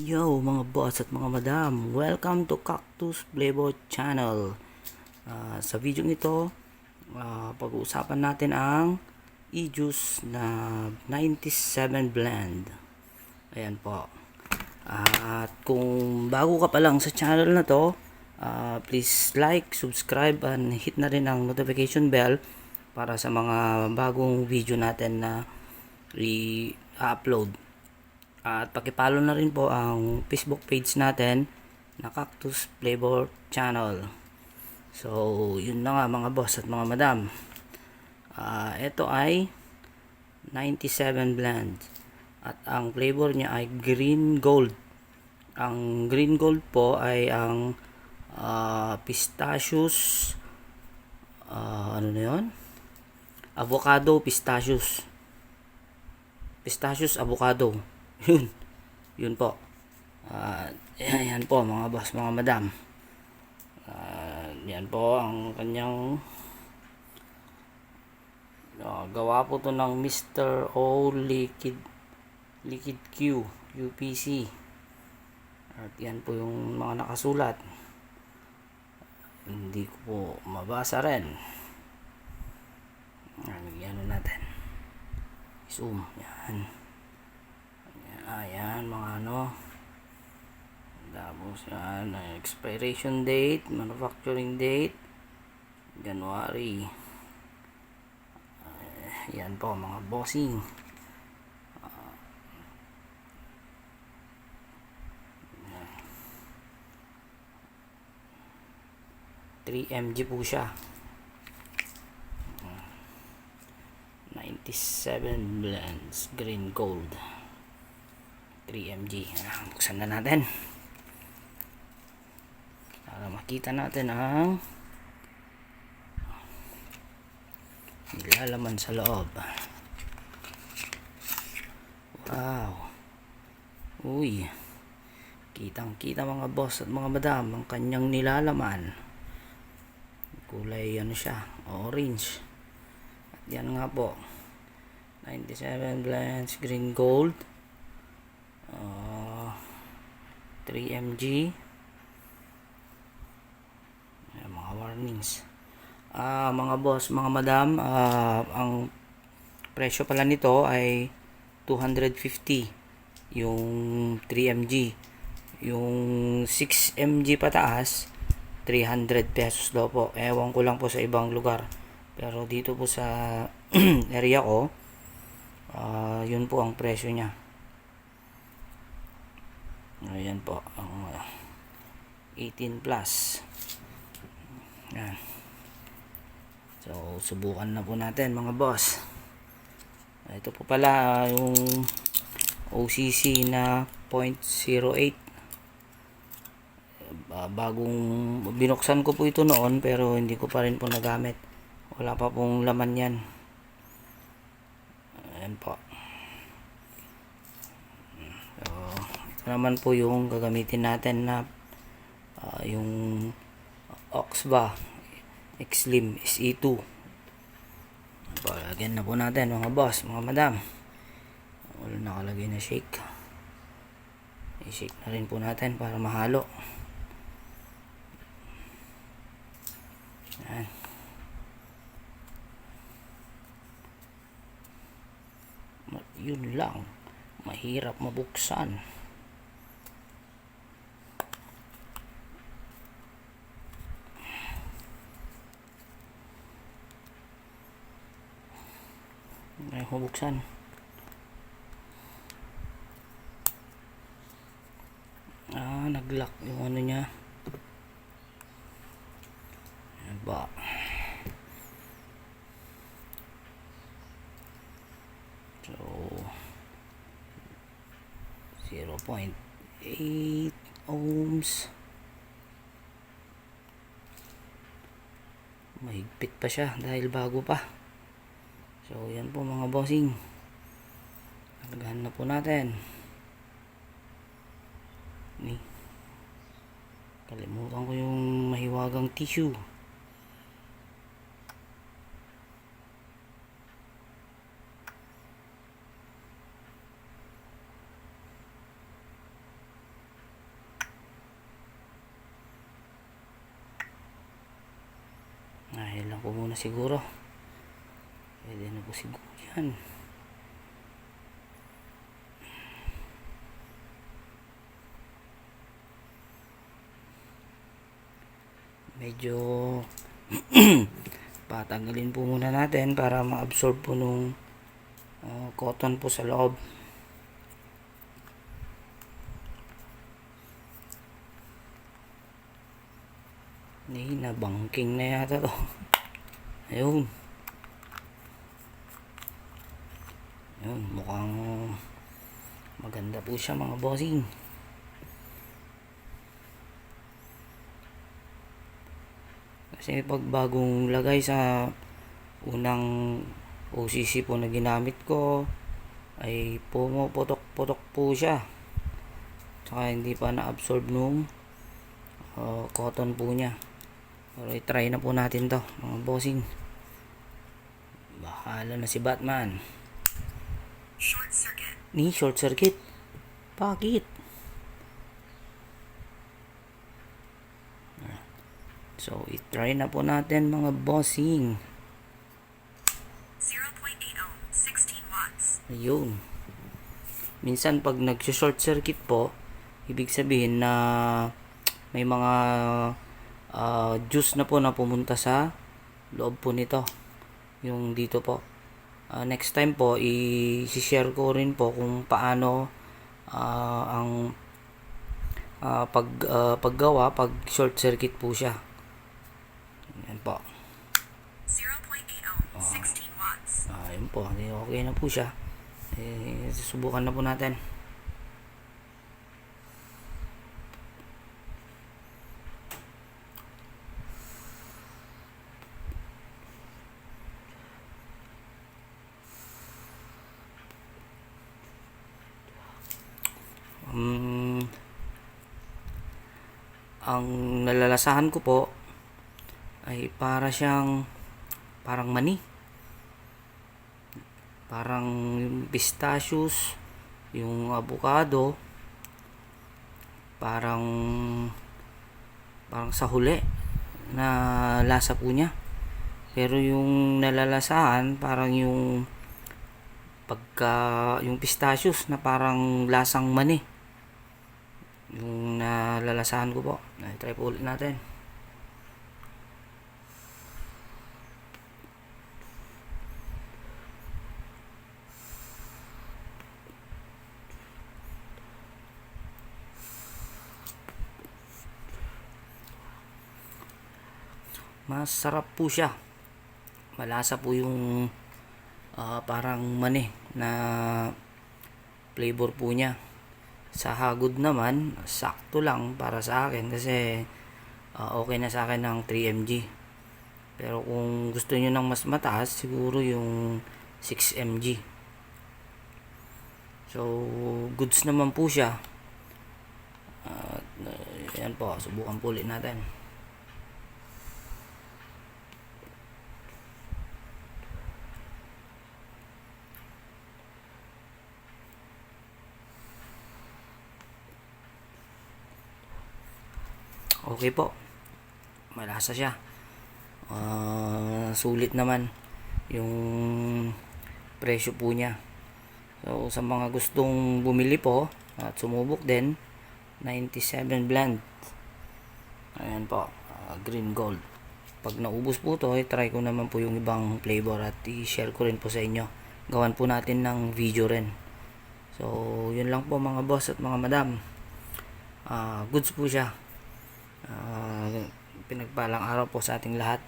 Yo mga boss at mga madam, welcome to Cactus Flavor Channel. Ah, sa video ito, ah, pag-uusapan natin ang e-juice na 97 blend. Ayan po. at kung bago ka pa lang sa channel na to, ah, please like, subscribe, and hit na rin ang notification bell para sa mga bagong video natin na i-upload. At pakipalo na rin po ang Facebook page natin na Cactus Flavor Channel. So, yun na nga mga boss at mga madam. Ah, ito ay 97 blend. At ang flavor niya ay green gold. Ang green gold po ay ang ah, pistachios ah, ano na yun? Avocado pistachios. Pistachios avocado. Yun. Yun po. Ah, yan, yan po mga boss, mga madam. Ah, yan po ang kanyang Ah, gawa po to ng Mr. O Liquid Liquid Q UPC. At yan po yung mga nakasulat. Hindi ko po mabasa rin. Yan natin. Zoom. Yan. Ayan, mga ano. Tapos yan, expiration date, manufacturing date, January. Uh, yan po, mga bossing. Uh, yan. 3 mg po siya. 97 blends, green gold. 3mg ah, buksan na natin. Para makita natin ang nilalaman sa loob. Wow. Uy. Kitang kita mga boss at mga madam ang kanyang nilalaman. Kulay ano siya? Orange. At yan nga po. 97 blends green gold uh, 3mg Ayan, mga warnings. Ah mga boss mga madam ah, ang presyo pala nito ay 250 yung 3mg yung 6mg pataas 300 pesos daw po. Ewan ko lang po sa ibang lugar. Pero dito po sa area ko ah, yun po ang presyo niya Ayan po. Ang uh, 18 plus. Yan. So, subukan na po natin mga boss. Ito po pala uh, yung OCC na 0.08. Uh, bagong binuksan ko po ito noon pero hindi ko pa rin po nagamit. Wala pa pong laman yan. Ayan po. So, ito naman po yung gagamitin natin na uh, yung Oxba X-Slim SE2 palagyan na po natin mga boss, mga madam. Wala nakalagay na shake. I-shake na rin po natin para mahalo. Yan. Yun lang. Mahirap mabuksan ay mabuksan ah naglock yung ano niya. Ano ba? So 0.8 ohms. Mahigpit pa siya dahil bago pa So, yan po mga bossing. Nalagahan na po natin. Ni. Kalimutan ko yung mahiwagang tissue. Nahil lang ko muna siguro. Pwede na po siguro yan. Medyo patanggalin po muna natin para ma-absorb po nung uh, cotton po sa loob. Ni nabangking na yata to. Ayun. Ayun, mukhang maganda po siya mga bossing. Kasi pag bagong lagay sa unang OCC po na ginamit ko ay pumuputok-putok po siya. Tsaka hindi pa na-absorb nung uh, cotton po niya. Pero i-try na po natin to mga bossing. Bahala na si Batman. Short circuit. Ni short circuit. Bakit? So, i-try na po natin mga bossing. 0.80. 16 watts. Ayun. Minsan pag nag-short circuit po, ibig sabihin na may mga ah, juice na po na pumunta sa loob po nito. Yung dito po. Ah, next time po, i-share ko rin po kung paano ah, ang ah, pag, ah, paggawa pag short circuit po siya. Yan po. 0.80. 16 watts. Ah, yun po. Okay na po siya. Eh, susubukan na po natin. Ang nalalasahan ko po ay para siyang parang mani parang pistachios, yung avocado, parang parang sa huli na lasa po niya. Pero yung nalalasahan, parang yung pagka yung pistachios na parang lasang mani. Yung nalalasahan ko po. Try po ulit natin. Masarap po siya. Malasa po yung ah, parang mani na flavor po niya. Sa hagod naman, sakto lang para sa akin kasi ah, okay na sa akin ng 3mg. Pero kung gusto niyo ng mas mataas, siguro yung 6mg. So, goods naman po siya. At, uh, yan po, subukan po ulit natin. Okay po. Malasa siya. Ah, sulit naman yung presyo po niya. So sa mga gustong bumili po at sumubok din 97 blend. Ayan po, ah, green gold. Pag naubos po to, try ko naman po yung ibang flavor at i-share ko rin po sa inyo. Gawan po natin ng video rin. So, yun lang po mga boss at mga madam. Ah, goods po siya. Ah, pinagpalang araw po sa ating lahat.